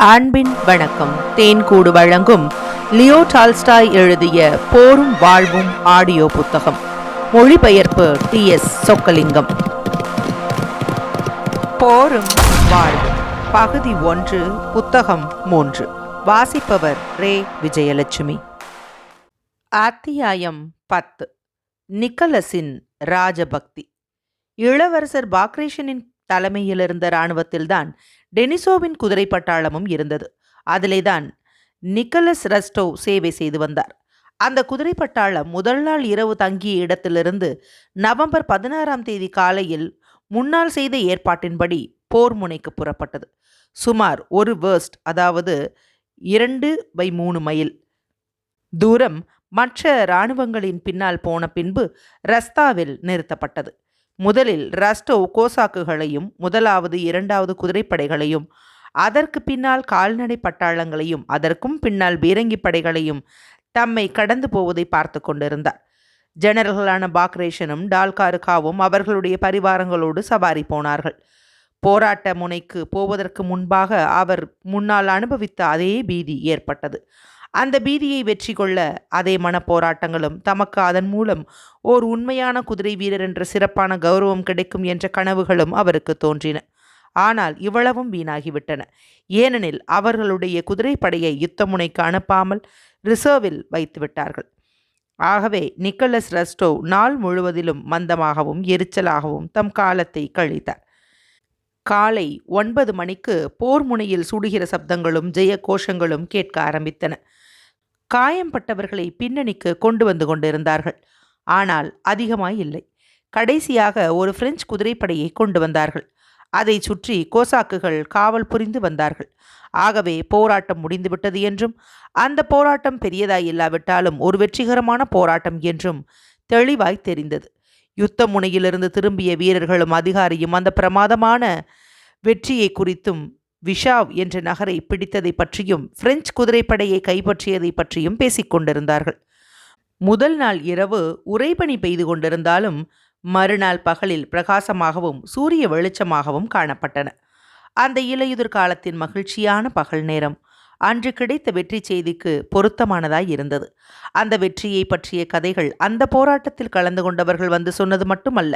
அன்பின் வணக்கம். தேன்கூடு வழங்கும் லியோ டால்ஸ்டாய் எழுதிய போரும் வாழ்வும் ஆடியோ புத்தகம். மொழிபெயர்ப்பு டி எஸ் சொக்கலிங்கம். போரும் வாழ்வும். பகுதி ஒன்று புத்தகம் மூன்று. வாசிப்பவர் ரே. விஜயலட்சுமி. அத்தியாயம் பத்து. நிக்கலஸின் ராஜபக்தி. இளவரசர் பாக்ரேஷனின் தலைமையில் இருந்த இராணுவத்தில்தான் டெனிசோவின் குதிரை பட்டாளமும் இருந்தது. அதிலேதான் நிக்கலஸ் ரஸ்டோ சேவை செய்து வந்தார். அந்த குதிரை பட்டாளம் முதல் நாள் இரவு தங்கிய இடத்திலிருந்து நவம்பர் பதினாறாம் தேதி காலையில் முன்னால் செய்த ஏற்பாட்டின்படி போர் முனைக்கு புறப்பட்டது. சுமார் ஒரு வேர்ஸ்ட் அதாவது இரண்டு பை மூணு மைல் தூரம் மற்ற இராணுவங்களின் பின்னால் போன பின்பு ரஸ்தாவில் நிறுத்தப்பட்டது. முதலில் ரஸ்டோ கோசாக்குகளையும் முதலாவது இரண்டாவது குதிரைப்படைகளையும் அதற்கு பின்னால் கால்நடை பட்டாளங்களையும் அதற்கும் பின்னால் பீரங்கி படைகளையும் தம்மை கடந்து போவதை பார்த்து கொண்டிருந்தார். ஜெனரல்களான பாக்ரேஷனும் டால்காருக்காவும் அவர்களுடைய பரிவாரங்களோடு சவாரி போனார்கள். போராட்ட முனைக்கு போவதற்கு முன்பாக அவர் முன்னால் அனுபவித்த அதே பீதி ஏற்பட்டது. அந்த பீதியை வெற்றி கொள்ள அதே மனப்போராட்டங்களும் தமக்கு அதன் மூலம் ஓர் உண்மையான குதிரை வீரர் என்ற சிறப்பான கௌரவம் கிடைக்கும் என்ற கனவுகளும் அவருக்கு தோன்றின. ஆனால் இவ்வளவும் வீணாகிவிட்டன. ஏனெனில் அவர்களுடைய குதிரைப்படையை யுத்தமுனைக்கு அனுப்பாமல் ரிசர்வில் வைத்துவிட்டார்கள். ஆகவே நிக்கலஸ் ரஸ்டோ நாள் முழுவதிலும் மந்தமாகவும் எரிச்சலாகவும் தம் காலத்தை கழித்தார். காலை ஒன்பது மணிக்கு போர் முனையில் சுடுகிற சப்தங்களும் ஜெய கோஷங்களும் கேட்க ஆரம்பித்தன. காயம்பட்டவர்களை பின்னணிக்கு கொண்டு வந்து கொண்டிருந்தார்கள். ஆனால் அதிகமாய் இல்லை. கடைசியாக ஒரு பிரெஞ்சு குதிரைப்படையை கொண்டு வந்தார்கள். அதை சுற்றி கோசாக்குகள் காவல் புரிந்து வந்தார்கள். ஆகவே போராட்டம் முடிந்துவிட்டது என்றும் அந்த போராட்டம் பெரியதாய் இல்லாவிட்டாலும் ஒரு வெற்றிகரமான போராட்டம் என்றும் தெளிவாய் தெரிந்தது. யுத்த முனையிலிருந்து திரும்பிய வீரர்களும் அதிகாரியும் அந்த பிரமாதமான வெற்றியை குறித்தும் விஷாவ் என்ற நகரை பிடித்ததை பற்றியும் பிரெஞ்சு குதிரைப்படையை கைப்பற்றியதை பற்றியும் பேசிக்கொண்டிருந்தார்கள் முதல் நாள் இரவு உறைபனி பெய்து கொண்டிருந்தாலும் மறுநாள் பகலில் பிரகாசமாகவும் சூரிய வெளிச்சமாகவும் காணப்பட்டன. அந்த இலையுதிர் காலத்தின் மகிழ்ச்சியான பகல் நேரம். அன்று கிடைத்த வெற்றி செய்திக்கு பொருத்தமானதாய் இருந்தது. அந்த வெற்றியை பற்றிய கதைகள் அந்த போராட்டத்தில் கலந்து கொண்டவர்கள் வந்து சொன்னது மட்டுமல்ல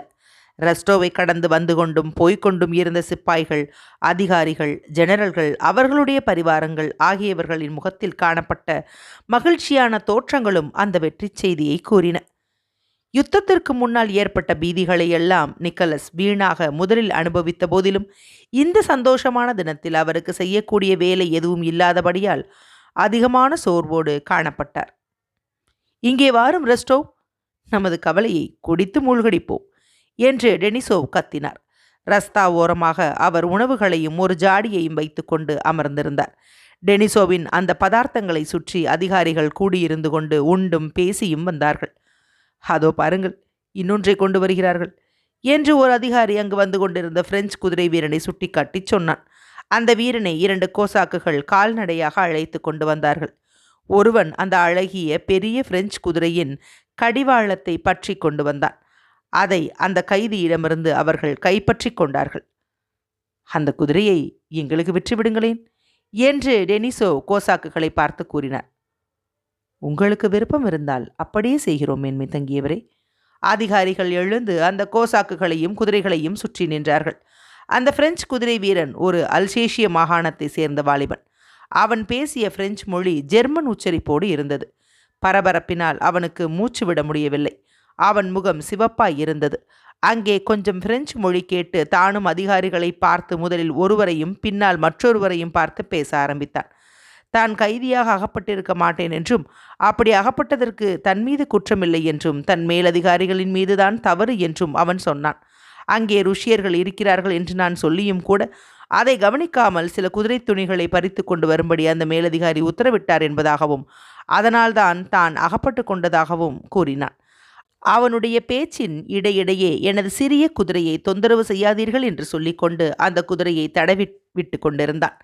ரெஸ்டோவை கடந்து வந்து கொண்டும் போய்கொண்டும் இருந்த சிப்பாய்கள் அதிகாரிகள் ஜெனரல்கள் அவர்களுடைய பரிவாரங்கள் ஆகியவர்களின் முகத்தில் காணப்பட்ட மகிழ்ச்சியான தோற்றங்களும் அந்த வெற்றி செய்தியை கூறின. யுத்தத்திற்கு முன்னால் ஏற்பட்ட பீதிகளை எல்லாம் நிக்கலஸ் வீணாக முதலில் அனுபவித்த போதிலும் இந்த சந்தோஷமான தினத்தில் அவருக்கு செய்யக்கூடிய வேலை எதுவும் இல்லாதபடியால் அதிகமான சோர்வோடு காணப்பட்டார். இங்கே வாரும் ரெஸ்டோ நமது கவலையை குடித்து மூழ்கடிப்போம். என்று டெனிசோவ் கத்தினார். ரஸ்தா ஓரமாக அவர் உணவுகளையும் ஒரு ஜாடியையும் வைத்துக்கொண்டு அமர்ந்திருந்தார். டெனிசோவின் அந்த பதார்த்தங்களை சுற்றி அதிகாரிகள் கூடியிருந்து கொண்டு உண்டும் பேசியும் வந்தார்கள். அதோ பாருங்கள் இன்னொன்றை கொண்டு வருகிறார்கள் என்று ஒரு அதிகாரி அங்கு வந்து கொண்டிருந்த பிரெஞ்சு குதிரை வீரனை சுட்டிக்காட்டி சொன்னான். அந்த வீரனை இரண்டு கோசாக்குகள் கால்நடையாக அழைத்து கொண்டு வந்தார்கள். ஒருவன் அந்த அழகிய பெரிய பிரெஞ்சு குதிரையின் கடிவாளத்தை பற்றி கொண்டு வந்தான். அதை அந்த கைதியிடமிருந்து அவர்கள் கைப்பற்றி கொண்டார்கள். அந்த குதிரையை எங்களுக்கு விற்றுவிடுங்களேன் என்று டெனிசோ கோசாக்குகளை பார்த்து கூறினார். உங்களுக்கு விருப்பம் இருந்தால் அப்படியே செய்கிறோம் மேன்மை தங்கியவரே. அதிகாரிகள் எழுந்து அந்த கோசாக்குகளையும் குதிரைகளையும் சுற்றி நின்றார்கள். அந்த பிரெஞ்சு குதிரை வீரன் ஒரு அல்சேஷிய மாகாணத்தை சேர்ந்த வாலிபன். அவன் பேசிய பிரெஞ்சு மொழி ஜெர்மன் உச்சரிப்போடு இருந்தது. பரபரப்பினால் அவனுக்கு மூச்சு விட முடியவில்லை. அவன் முகம் சிவப்பாய் இருந்தது. அங்கே கொஞ்சம் பிரெஞ்சு மொழி கேட்டு தானும் அதிகாரிகளை பார்த்து முதலில் ஒருவரையும் பின்னால் மற்றொருவரையும் பார்த்து பேச ஆரம்பித்தான். தான் கைதியாக அகப்பட்டிருக்க மாட்டேன் என்றும் அப்படி அகப்பட்டதற்கு தன் மீது குற்றமில்லை என்றும் தன் மேலதிகாரிகளின் மீதுதான் தவறு என்றும் அவன் சொன்னான். அங்கே ருஷியர்கள் இருக்கிறார்கள் என்று நான் சொல்லியும் கூட அதை கவனிக்காமல் சில குதிரை துணிகளை பறித்து கொண்டு வரும்படி அந்த மேலதிகாரி உத்தரவிட்டார் என்பதாகவும் அதனால்தான் தான் அகப்பட்டு கொண்டதாகவும் கூறினான். அவனுடைய பேச்சின் இடையிடையே எனது சிறிய குதிரையை தொந்தரவு செய்யாதீர்கள் என்று சொல்லிக்கொண்டு அந்த குதிரையை தடவி விட்டு கொண்டிருந்தான்.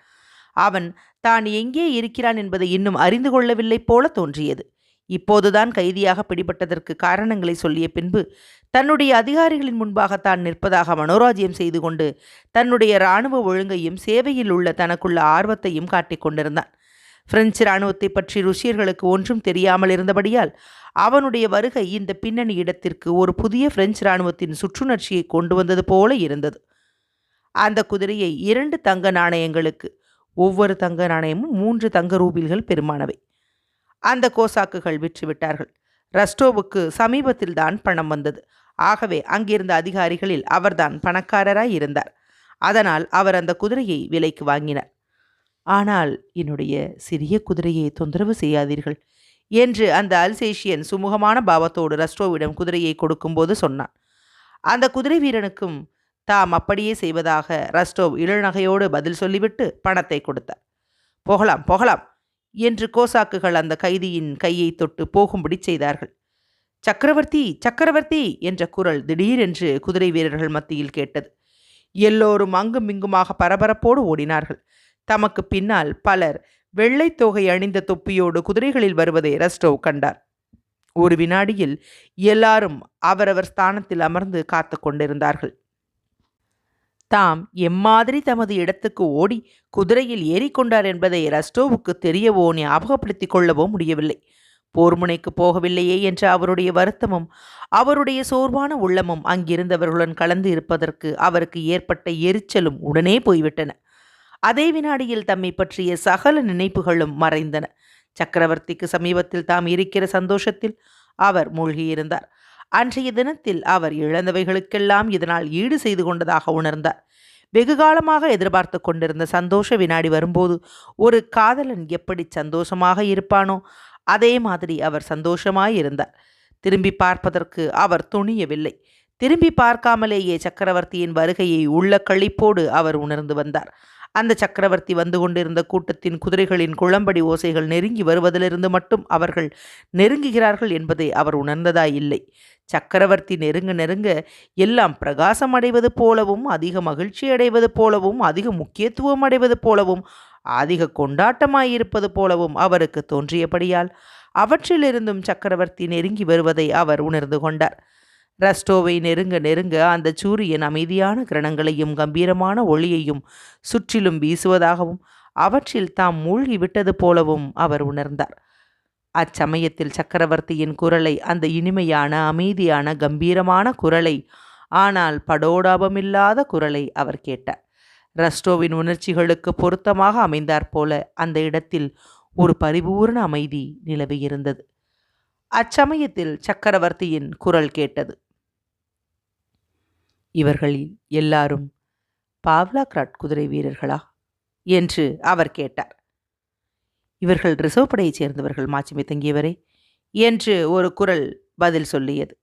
அவன் தான் எங்கே இருக்கிறான் என்பதை இன்னும் அறிந்து கொள்ளவில்லை போல தோன்றியது. இப்போதுதான் கைதியாக பிடிபட்டதற்கு காரணங்களை சொல்லிய பின்பு தன்னுடைய அதிகாரிகளின் முன்பாக தான் நிற்பதாக மனோராஜ்யம் செய்து கொண்டு தன்னுடைய இராணுவ ஒழுங்கையும் சேவையில் உள்ள தனக்குள்ள ஆர்வத்தையும் காட்டிக் கொண்டிருந்தான். பிரெஞ்சு இராணுவத்தை பற்றி ருஷியர்களுக்கு ஒன்றும் தெரியாமல் இருந்தபடியால் அவனுடைய வருகை இந்த பின்னணி இடத்திற்கு ஒரு புதிய பிரெஞ்சு இராணுவத்தின் சுற்றுணர்ச்சியை கொண்டு வந்தது போல இருந்தது. அந்த குதிரையை இரண்டு தங்க நாணயங்களுக்கு ஒவ்வொரு தங்க நாணயமும் மூன்று தங்க ரூபில்கள் பெருமானவை. அந்த கோசாக்குகள் விற்றுவிட்டார்கள் ரஸ்டோவுக்கு சமீபத்தில் தான் பணம் வந்தது. ஆகவே அங்கிருந்த அதிகாரிகளில் அவர்தான் பணக்காரராய் இருந்தார். அதனால் அவர் அந்த குதிரையை விலைக்கு வாங்கினார். ஆனால் என்னுடைய சிறிய குதிரையை தொந்தரவு செய்யாதீர்கள் என்று அந்த அல்சேஷியன் சுமூகமான பாவத்தோடு ரஸ்டோவிடம் குதிரையை கொடுக்கும்போது சொன்னான். அந்த குதிரை வீரனுக்கும் தாம் அப்படியே செய்வதாக ரஸ்டோவ் இளநகையோடு பதில் சொல்லிவிட்டு பணத்தை கொடுத்தார். போகலாம் போகலாம் என்று கோசாக்குகள் அந்த கைதியின் கையை தொட்டு போகும்படி செய்தார்கள். சக்கரவர்த்தி சக்கரவர்த்தி என்ற குரல் திடீரென்று குதிரை வீரர்கள் மத்தியில் கேட்டது. எல்லோரும் அங்கும் இங்குமாக பரபரப்போடு ஓடினார்கள். தமக்கு பின்னால் பலர் வெள்ளை தொகை அணிந்த தொப்பியோடு குதிரைகளில் வருவதை ரஸ்டோவ் கண்டார். ஒரு வினாடியில் எல்லாரும் அவரவர் ஸ்தானத்தில் அமர்ந்து காத்து கொண்டிருந்தார்கள். தாம் எம்மாதிரி தமது இடத்துக்கு ஓடி குதிரையில் ஏறிக்கொண்டார் என்பதை ரஸ்டோவுக்கு தெரியவோ ஞாபகப்படுத்திக் கொள்ளவோ முடியவில்லை. போர்முனைக்கு போகவில்லையே என்ற அவருடைய வருத்தமும் அவருடைய சோர்வான உள்ளமும் அங்கிருந்தவர்களுடன் கலந்து இருப்பதற்கு அவருக்கு ஏற்பட்ட எரிச்சலும் உடனே போய்விட்டன. அதே வினாடியில் தம்மை பற்றிய சகல நினைப்புகளும் மறைந்தன. சக்கரவர்த்திக்கு சமீபத்தில் தாம் இருக்கிற சந்தோஷத்தில் அவர் மூழ்கியிருந்தார். அன்றைய தினத்தில் அவர் இழந்தவைகளுக்கெல்லாம் இதனால் ஈடு செய்து கொண்டதாக உணர்ந்தார். வெகு காலமாக எதிர்பார்த்து கொண்டிருந்த சந்தோஷ வினாடி வரும்போது ஒரு காதலன் எப்படி சந்தோஷமாக இருப்பானோ அதே மாதிரி அவர் சந்தோஷமாய் இருந்தார். திரும்பி பார்ப்பதற்கு அவர் துணியவில்லை. திரும்பி பார்க்காமலேயே சக்கரவர்த்தியின் வருகையை உள்ள கழிப்போடு அவர் உணர்ந்து வந்தார். அந்த சக்கரவர்த்தி வந்து கொண்டிருந்த கூட்டத்தின் குதிரைகளின் குளம்படி ஓசைகள் நெருங்கி வருவதிலிருந்து மட்டும் அவர்கள் நெருங்குகிறார்கள் என்பதை அவர் உணர்ந்ததாய் இல்லை. சக்கரவர்த்தி நெருங்க நெருங்க எல்லாம் பிரகாசம் அடைவது போலவும் அதிக மகிழ்ச்சி அடைவது போலவும் அதிக முக்கியத்துவம் அடைவது போலவும் அதிக கொண்டாட்டமாயிருப்பது போலவும் அவருக்கு தோன்றியபடியால் அவற்றிலிருந்தும் சக்கரவர்த்தி நெருங்கி வருவதை அவர் உணர்ந்து கொண்டார். ரஸ்டோவை நெருங்க நெருங்க அந்த சூரியன் அமைதியான கிரணங்களையும் கம்பீரமான ஒளியையும் சுற்றிலும் வீசுவதாகவும் அவற்றில் தாம் மூழ்கி விட்டது போலவும் அவர் உணர்ந்தார். அச்சமயத்தில் சக்கரவர்த்தியின் குரலை அந்த இனிமையான அமைதியான கம்பீரமான குரலை ஆனால் படோடாபமில்லாத குரலை அவர் கேட்டார். ரஸ்டோவின் உணர்ச்சிகளுக்கு பொருத்தமாக அமைந்தாற்போல அந்த இடத்தில் ஒரு பரிபூர்ண அமைதி நிலவியிருந்தது. அச்சமயத்தில் சக்கரவர்த்தியின் குரல் கேட்டது. இவர்களில் எல்லாரும் பாவ்லாக்ராட் குதிரை வீரர்களா? என்று அவர் கேட்டார். இவர்கள் ரிசர்வ் படையைச் சேர்ந்தவர்கள் மாட்சிமை தங்கியவரே என்று ஒரு குரல் பதில் சொல்லியது.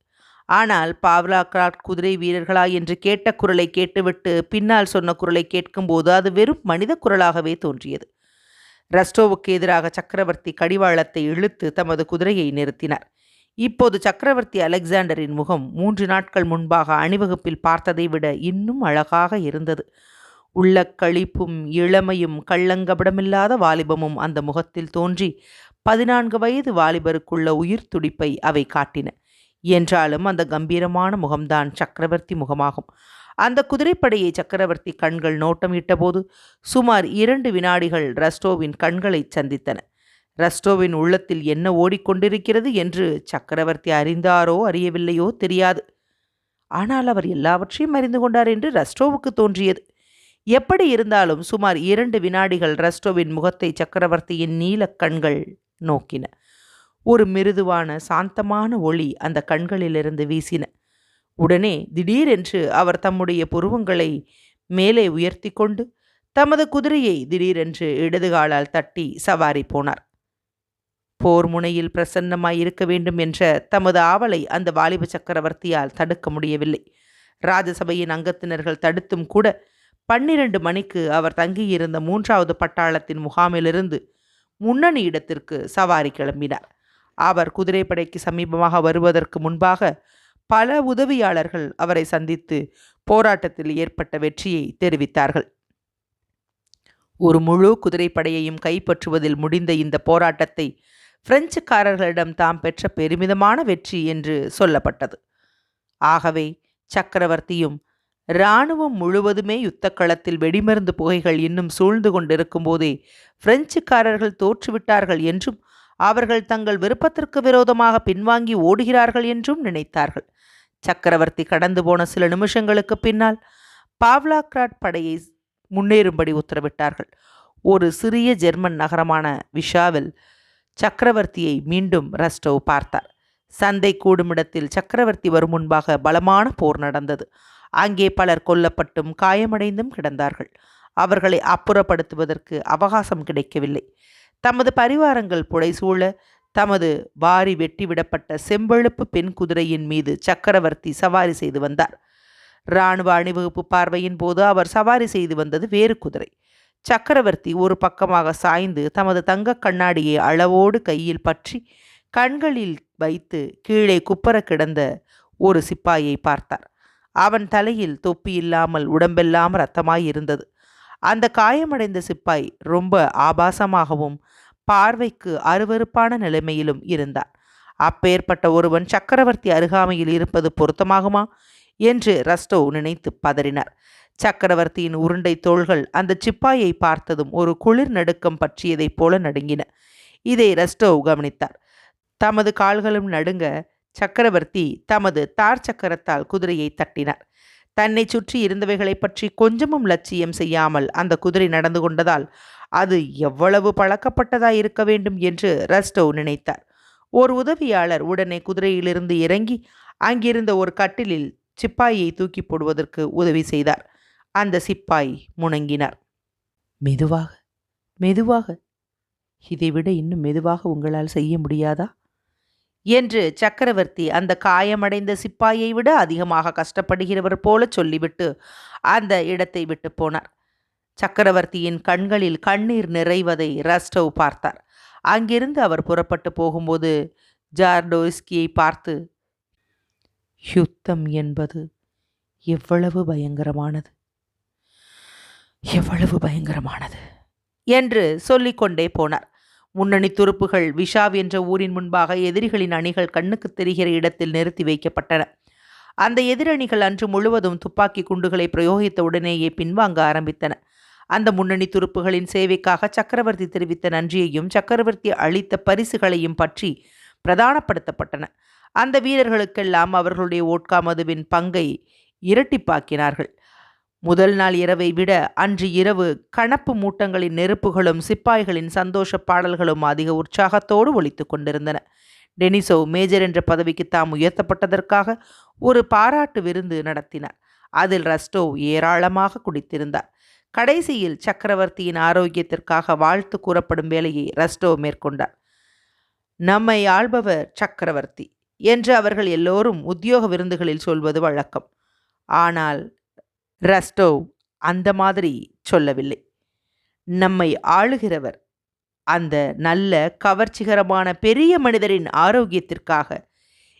ஆனால் பாவ்லாக்ராட் குதிரை வீரர்களா? என்று கேட்ட குரலை கேட்டுவிட்டு பின்னால் சொன்ன குரலை கேட்கும்போது அது வெறும் மனித குரலாகவே தோன்றியது. ரஸ்டோவுக்கு எதிராக சக்கரவர்த்தி கடிவாளத்தை இழுத்து தமது குதிரையை நிறுத்தினார். இப்போது சக்கரவர்த்தி அலெக்சாண்டரின் முகம் மூன்று நாட்கள் முன்பாக அணிவகுப்பில் பார்த்ததை விட இன்னும் அழகாக இருந்தது. உள்ள களிப்பும் இளமையும் கள்ளங்கபடமில்லாத வாலிபமும் அந்த முகத்தில் தோன்றி பதினான்கு வயது வாலிபருக்குள்ள உயிர் துடிப்பை அவை காட்டின. என்றாலும் அந்த கம்பீரமான முகம்தான் சக்கரவர்த்தி முகமாகும். அந்த குதிரைப்படையை சக்கரவர்த்தி கண்கள் நோட்டம் இட்டபோது சுமார் இரண்டு வினாடிகள் ரஸ்டோவின் கண்களை சந்தித்தன. ரஸ்டோவின் உள்ளத்தில் என்ன ஓடிக்கொண்டிருக்கிறது என்று சக்கரவர்த்தி அறிந்தாரோ அறியவில்லையோ தெரியாது. ஆனால் அவர் எல்லாவற்றையும் அறிந்து கொண்டார் என்று ரஸ்டோவுக்கு தோன்றியது. எப்படி இருந்தாலும் சுமார் இரண்டு வினாடிகள் ரஸ்டோவின் முகத்தை சக்கரவர்த்தியின் நீலக் கண்கள் நோக்கின. ஒரு மிருதுவான சாந்தமான ஒளி அந்த கண்களிலிருந்து வீசின. உடனே திடீரென்று அவர் தம்முடைய புருவங்களை மேலே உயர்த்தி கொண்டு தமது குதிரையை திடீரென்று இடதுகாலால் தட்டி சவாரி போனார். போர் முனையில் பிரசன்னமாய் இருக்க வேண்டும் என்ற தமது ஆவலை அந்த வாலிப சக்கரவர்த்தியால் தடுக்க முடியவில்லை. ராஜசபையின் அங்கத்தினர்கள் தடுத்தும் கூட பன்னிரண்டு மணிக்கு அவர் தங்கியிருந்த மூன்றாவது பட்டாளத்தின் முகாமிலிருந்து முன்னணி இடத்திற்கு சவாரி கிளம்பினார். அவர் குதிரைப்படைக்கு சமீபமாக வருவதற்கு முன்பாக பல உதவியாளர்கள் அவரை சந்தித்து போராட்டத்தில் ஏற்பட்ட வெற்றியை தெரிவித்தார்கள். ஒரு முழு குதிரைப்படையையும் கைப்பற்றுவதில் முடிந்த இந்த போராட்டத்தை பிரெஞ்சுக்காரர்களிடம் தாம் பெற்ற பெருமிதமான வெற்றி என்று சொல்லப்பட்டது. ஆகவே சக்கரவர்த்தியும் இராணுவம் முழுவதுமே யுத்தக்களத்தில் வெடிமருந்து புகைகள் இன்னும் சூழ்ந்து கொண்டிருக்கும் போதே பிரெஞ்சுக்காரர்கள் தோற்றுவிட்டார்கள் என்றும் அவர்கள் தங்கள் விருப்பத்திற்கு விரோதமாக பின்வாங்கி ஓடுகிறார்கள் என்றும் நினைத்தார்கள். சக்கரவர்த்தி கடந்து போன சில நிமிஷங்களுக்கு பின்னால் பாவ்லாக்ராட் படையை முன்னேறும்படி உத்தரவிட்டார்கள். ஒரு சிறிய ஜெர்மன் நகரமான விஷாவில் சக்கரவர்த்தியை மீண்டும் ரஸ்டோவ் பார்த்தார். சந்தை கூடுமிடத்தில் சக்கரவர்த்தி வரும் முன்பாக பலமான போர் நடந்தது. அங்கே பலர் கொல்லப்பட்டும் காயமடைந்தும் கிடந்தார்கள். அவர்களை அப்புறப்படுத்துவதற்கு அவகாசம் கிடைக்கவில்லை. தமது பரிவாரங்கள் புடைசூழ தமது வாரி வெட்டிவிடப்பட்ட செம்பழுப்பு பெண் குதிரையின் மீது சக்கரவர்த்தி சவாரி செய்து வந்தார். இராணுவ அணிவகுப்பு பார்வையின் போது அவர் சவாரி செய்து வந்தது வேறு குதிரை. சக்கரவர்த்தி ஒரு பக்கமாக சாய்ந்து தமது தங்க கண்ணாடியை அளவோடு கையில் பற்றி கண்களில் வைத்து கீழே குப்பர கிடந்த ஒரு சிப்பாயை பார்த்தார். அவன் தலையில் தொப்பி இல்லாமல் உடம்பெல்லாம் ரத்தமாய் இருந்தது அந்த காயமடைந்த சிப்பாய் ரொம்ப ஆபாசமாகவும் பார்வைக்கு அருவருப்பான நிலைமையிலும் இருந்தான் அப்பேற்பட்ட ஒருவன் சக்கரவர்த்தி அருகாமையில் இருப்பது பொருத்தமாகுமா? என்று ரஸ்டோ நினைத்து பதறினார். சக்கரவர்த்தியின் உருண்டை தோள்கள் அந்த சிப்பாயை பார்த்ததும் ஒரு குளிர் நடுக்கம் பற்றியதைப் போல நடுங்கின. இதை ரெஸ்டோவ் கவனித்தார். தமது கால்களும் நடுங்க சக்கரவர்த்தி தமது தார் சக்கரத்தால் குதிரையை தட்டினார். தன்னை சுற்றி இருந்தவைகளை பற்றி கொஞ்சமும் லட்சியம் செய்யாமல் அந்த குதிரை நடந்து கொண்டதால் அது எவ்வளவு பழக்கப்பட்டதாய் இருக்க வேண்டும் என்று ரஸ்டோவ் நினைத்தார். ஒரு உதவியாளர் உடனே குதிரையிலிருந்து இறங்கி அங்கிருந்த ஒரு கட்டிலில் சிப்பாயை தூக்கி போடுவதற்கு உதவி செய்தார். அந்த சிப்பாய் முணங்கினார். மெதுவாக மெதுவாக. இதைவிட இன்னும் மெதுவாக உங்களால் செய்ய முடியாதா? என்று சக்கரவர்த்தி அந்த காயமடைந்த சிப்பாயை விட அதிகமாக கஷ்டப்படுகிறவர் போல சொல்லிவிட்டு அந்த இடத்தை விட்டு போனார். சக்கரவர்த்தியின் கண்களில் கண்ணீர் நிறைவதை ரஸ்டவ் பார்த்தார். அங்கிருந்து அவர் புறப்பட்டு போகும்போது ஜார்டோஸ்கியை பார்த்து யுத்தம் என்பது எவ்வளவு பயங்கரமானது! எவ்வளவு பயங்கரமானது? என்று சொல்லிக்கொண்டே போனார். முன்னணி துருப்புகள் விஷாவ் என்ற ஊரின் முன்பாக எதிரிகளின் அணிகள் கண்ணுக்கு தெரிகிற இடத்தில் நிறுத்தி வைக்கப்பட்டன. அந்த எதிரணிகள் அன்று முழுவதும் துப்பாக்கி குண்டுகளை பிரயோகித்த உடனேயே பின்வாங்க ஆரம்பித்தன. அந்த முன்னணி துருப்புகளின் சேவைக்காக சக்கரவர்த்தி தெரிவித்த நன்றியையும் சக்கரவர்த்தி அளித்த பரிசுகளையும் பற்றி பிரதானப்படுத்தப்பட்டன. அந்த வீரர்களுக்கெல்லாம் அவர்களுடைய ஓட்கா மதுவின் பங்கை இரட்டிப்பாக்கினார்கள். முதல் நாள் இரவை விட அன்று இரவு கணப்பு மூட்டங்களின் நெருப்புகளும் சிப்பாய்களின் சந்தோஷ பாடல்களும் அதிக உற்சாகத்தோடு ஒழித்து கொண்டிருந்தன. டெனிசோ மேஜர் என்ற பதவிக்கு தாம் உயர்த்தப்பட்டதற்காக ஒரு பாராட்டு விருந்து நடத்தினார். அதில் ரஸ்டோ ஏராளமாக குடித்திருந்தார். கடைசியில் சக்கரவர்த்தியின் ஆரோக்கியத்திற்காக வாழ்த்து கூறப்படும் வேலையை ரஸ்டோ மேற்கொண்டார். நம்மை ஆள்பவர் சக்கரவர்த்தி என்று அவர்கள் எல்லோரும் உத்தியோக விருந்துகளில் சொல்வது வழக்கம். ஆனால் ரஸ்டோவ் அந்த மாதிரி சொல்லவில்லை. நம்மை ஆளுகிறவர் அந்த நல்ல கவர்ச்சிகரமான பெரிய மனிதரின் ஆரோக்கியத்திற்காக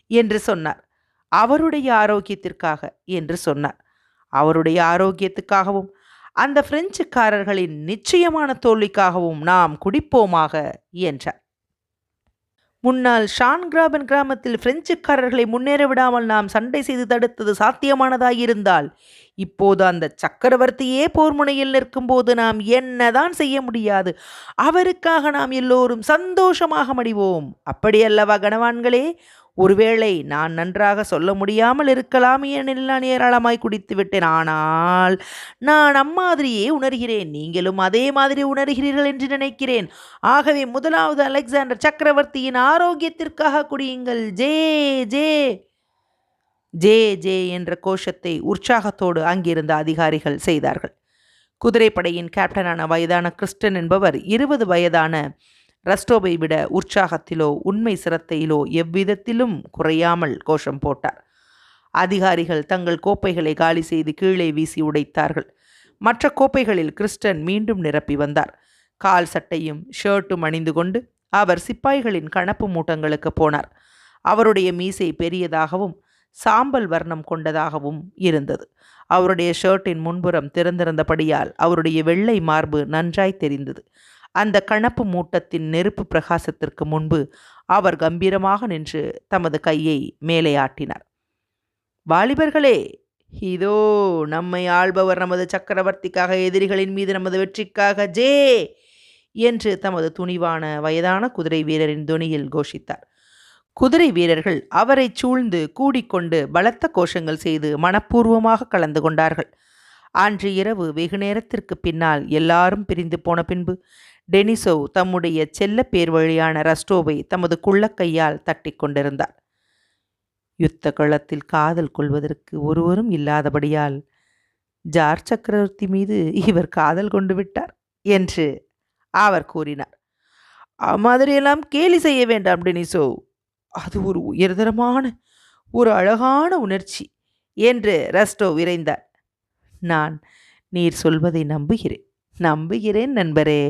என்று சொன்னார். அவருடைய ஆரோக்கியத்திற்காக என்று சொன்னார். அவருடைய ஆரோக்கியத்துக்காகவும் அந்த பிரெஞ்சுக்காரர்களின் நிச்சயமான தோல்விக்காகவும் நாம் குடிப்போமாக என்றார். முன்னால் ஷான்கிராபன் கிராமத்தில் பிரெஞ்சுக்காரர்களை முன்னேற விடாமல் நாம் சண்டை செய்து தடுத்தது சாத்தியமானதாயிருந்தால் இப்போது அந்த சக்கரவர்த்தியே போர் முனையில் நிற்கும்போது நாம் என்னதான் செய்ய முடியாது? அவருக்காக நாம் எல்லோரும் சந்தோஷமாக மடிவோம். அப்படியல்லவா கணவான்களே ஒருவேளை நான் நன்றாக சொல்ல முடியாமல் இருக்கலாம் ஏனெனில் நான் ஏராளமாய் குடித்து விட்டேன். ஆனால் நான் அம்மாதிரியே உணர்கிறேன். நீங்களும் அதே மாதிரி உணர்கிறீர்கள் என்று நினைக்கிறேன். ஆகவே முதலாவது அலெக்சாண்டர் சக்கரவர்த்தியின் ஆரோக்கியத்திற்காக குடியுங்கள். ஜே ஜே. ஜே ஜே என்ற கோஷத்தை உற்சாகத்தோடு அங்கிருந்த அதிகாரிகள் செய்தார்கள். குதிரைப்படையின் கேப்டனான வயதான கிறிஸ்டன் என்பவர் இருபது வயதான ரஸ்டோவை விட உற்சாகத்திலோ உண்மை சிரத்தையிலோ எவ்விதத்திலும் குறையாமல் கோஷம் போட்டார். அதிகாரிகள் தங்கள் கோப்பைகளை காலி செய்து கீழே வீசி உடைத்தார்கள். மற்ற கோப்பைகளில் கிறிஸ்டன் மீண்டும் நிரப்பி வந்தார். கால் சட்டையும் ஷர்ட்டும் அணிந்து கொண்டு அவர் சிப்பாய்களின் கணப்பு மூட்டங்களுக்கு போனார். அவருடைய மீசை பெரியதாகவும் சாம்பல் வர்ணம் கொண்டதாகவும் இருந்தது. அவருடைய ஷர்ட்டின் முன்புறம் திறந்திருந்தபடியால் அவருடைய வெள்ளை மார்பு நன்றாய் தெரிந்தது. அந்த கணப்பு மூட்டத்தின் நெருப்பு பிரகாசத்திற்கு முன்பு அவர் கம்பீரமாக நின்று தமது கையை மேலே ஆட்டினார். வாலிபர்களே இதோ நம்மை ஆள்பவர் நமது சக்கரவர்த்திக்காக எதிரிகளின் மீது நமது வெற்றிக்காக ஜே என்று தமது துணிவான வயதான குதிரை வீரரின் துணியில் கோஷித்தார். குதிரை வீரர்கள் அவரைச் சூழ்ந்து கூடிக்கொண்டு பலத்த கோஷங்கள் செய்து மனப்பூர்வமாக கலந்து கொண்டார்கள். அன்று இரவு வெகு நேரத்திற்கு பின்னால் எல்லாரும் பிரிந்து போன பின்பு டெனிசோவ் தம்முடைய செல்ல பேர் வழியான ரஸ்டோவை தமது குள்ளக்கையால் தட்டி கொண்டிருந்தார் யுத்த களத்தில் காதல் கொள்வதற்கு ஒருவரும் இல்லாதபடியால் ஜார் சக்கரவர்த்தி மீது இவர் காதல் கொண்டு விட்டார் என்று அவர் கூறினார். அம்மாதிரியெல்லாம் கேலி செய்ய வேண்டாம் டெனிசோ. அது ஒரு உயர்தரமான ஒரு அழகான உணர்ச்சி என்று ரஸ்டோ விரைந்தார். நான் நீர் சொல்வதை நம்புகிறேன். நம்புகிறேன் நண்பரே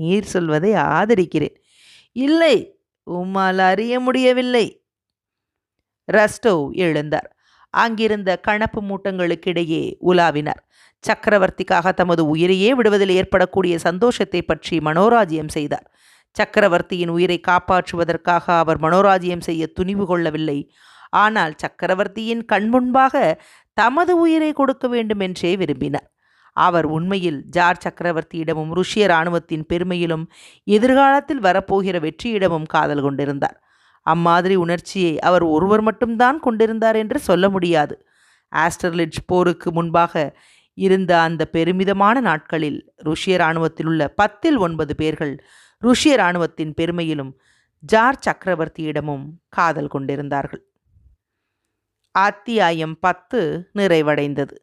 நீர் சொல்வதை ஆதரிக்கிறேன். இல்லை உம்மால் அறிய முடியவில்லை. ரஸ்டோ எழுந்தார். அங்கிருந்த கணப்பு மூட்டங்களுக்கிடையே உலாவினார். சக்கரவர்த்திக்காக தமது உயிரையே விடுவதில் ஏற்படக்கூடிய சந்தோஷத்தை பற்றி மனோராஜ்யம் செய்தார். சக்கரவர்த்தியின் உயிரை காப்பாற்றுவதற்காக அவர் மனோராஜ்யம் செய்ய துணிவு கொள்ளவில்லை. ஆனால் சக்கரவர்த்தியின் கண்முன்பாக தமது உயிரை கொடுக்க வேண்டும் என்றே விரும்பினார். அவர் உண்மையில் ஜார் சக்கரவர்த்தியிடமும் ருஷிய இராணுவத்தின் பெருமையிலும் எதிர்காலத்தில் வரப்போகிற வெற்றியிடமும் காதல் கொண்டிருந்தார். அம்மாதிரி உணர்ச்சியை அவர் ஒருவர் மட்டும்தான் கொண்டிருந்தார் என்று சொல்ல முடியாது. ஆஸ்டர்லிட்ஜ் போருக்கு முன்பாக இருந்த அந்த பெருமிதமான நாட்களில் ருஷிய இராணுவத்தில் உள்ள பத்தில் ஒன்பது பேர்கள் ருஷிய இராணுவத்தின் பெருமையிலும் ஜார் சக்கரவர்த்தியிடமும் காதல் கொண்டிருந்தார்கள். அத்தியாயம் பத்து நிறைவடைந்தது.